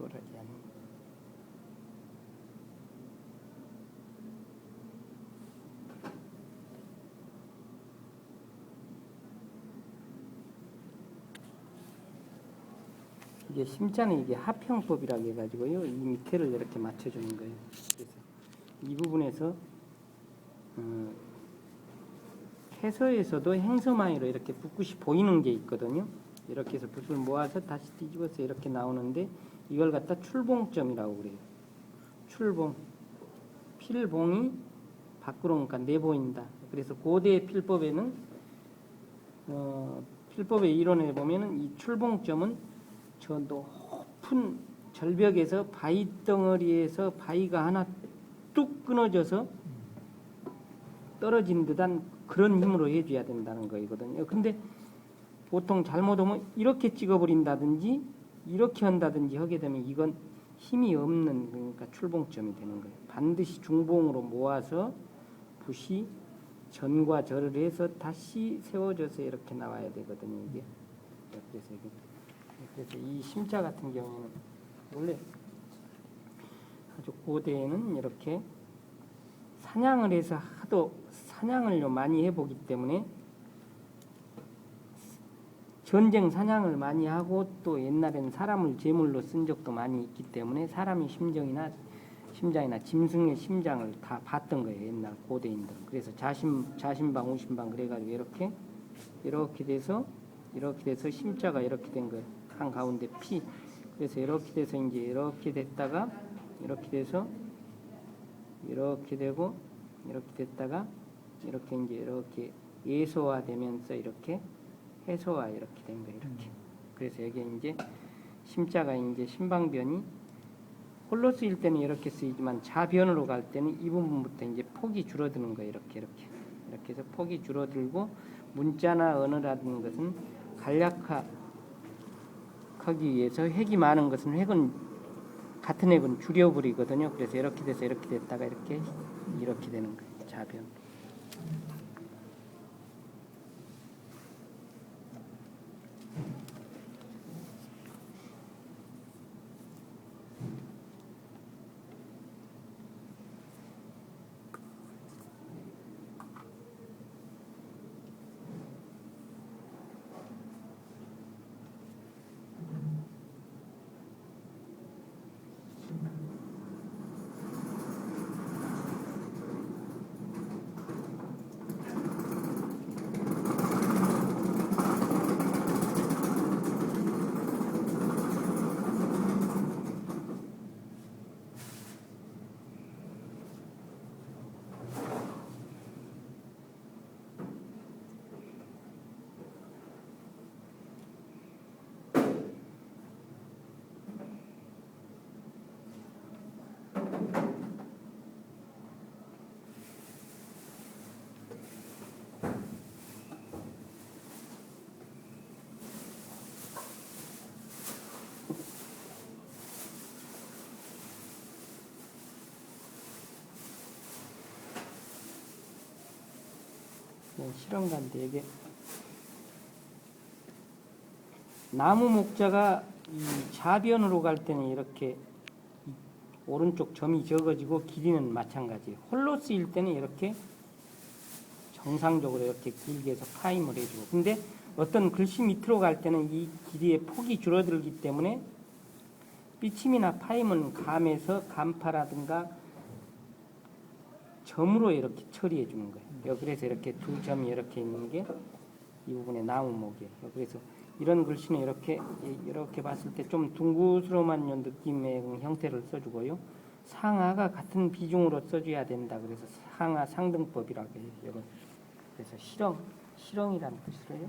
수월하지 않은 이게 심자는 이게 합형법이라고 해가지고요 이 밑에를 이렇게 맞춰주는 거예요. 그래서 이 부분에서 어, 해서에서도 행서마이로 이렇게 붓굿이 보이는 게 있거든요. 이렇게 해서 붓을 모아서 다시 뒤집어서 이렇게 나오는데 이걸 갖다 출봉점이라고 그래요. 출봉. 필봉이 밖으로 오니까 내보인다. 그래서 고대 필법에는 어, 필법의 이론에 보면은 이 출봉점은 저 높은 절벽에서 바위 덩어리에서 바위가 하나 뚝 끊어져서 떨어진 듯한 그런 힘으로 해줘야 된다는 거이거든요. 근데 보통 잘못하면 이렇게 찍어버린다든지 이렇게 한다든지 하게 되면 이건 힘이 없는 그러니까 출봉점이 되는 거예요. 반드시 중봉으로 모아서 붓이 전과 절을 해서 다시 세워져서 이렇게 나와야 되거든요. 이게 그래서 이게 그래서 이 심자 같은 경우에는 원래 아주 고대에는 이렇게 사냥을 해서 하도 사냥을 많이 해보기 때문에 전쟁 사냥을 많이 하고 또 옛날에는 사람을 제물로 쓴 적도 많이 있기 때문에 사람의 심정이나 심장이나 짐승의 심장을 다 봤던 거예요 옛날 고대인들은. 그래서 자신 자신방 우신방 그래가지고 이렇게 이렇게 돼서 이렇게 돼서 심자가 이렇게 된 거예요. 한 가운데 피. 그래서 이렇게 돼서 이제 이렇게 됐다가 이렇게 돼서 이렇게 되고 이렇게 됐다가 이렇게 이제 이렇게 예소화되면서 이렇게 해소화 이렇게 된 거예요. 이렇게. 그래서 여기 이제 심자가 이제 신방변이 홀로 쓰일 때는 이렇게 쓰이지만 자변으로 갈 때는 이 부분부터 이제 폭이 줄어드는 거예요. 이렇게 이렇게 이렇게 해서 폭이 줄어들고 문자나 언어라는 것은 간략화하기 위해서 획이 많은 것은 획은 같은 획은 줄여버리거든요. 그래서 이렇게 돼서 이렇게 됐다가 이렇게 이렇게 되는 거예요. 자변. 네, 실험가인데 이게 나무 목자가 이 좌변으로 갈 때는 이렇게 이 오른쪽 점이 적어지고 길이는 마찬가지. 홀로 쓰일 때는 이렇게 정상적으로 이렇게 길게 해서 파임을 해주고. 근데 어떤 글씨 밑으로 갈 때는 이 길이의 폭이 줄어들기 때문에 삐침이나 파임은 감에서 간파라든가 점으로 이렇게 처리해 주는 거예요. 그래서 이렇게 두 점이 이렇게 있는 게 이 부분의 나무목이에요. 그래서 이런 글씨는 이렇게 이렇게 봤을 때 좀 둥그스러운 느낌의 형태를 써주고요. 상하가 같은 비중으로 써줘야 된다. 그래서 상하 상등법이라고 해요. 그래서 실형 실형이라는 뜻이에요.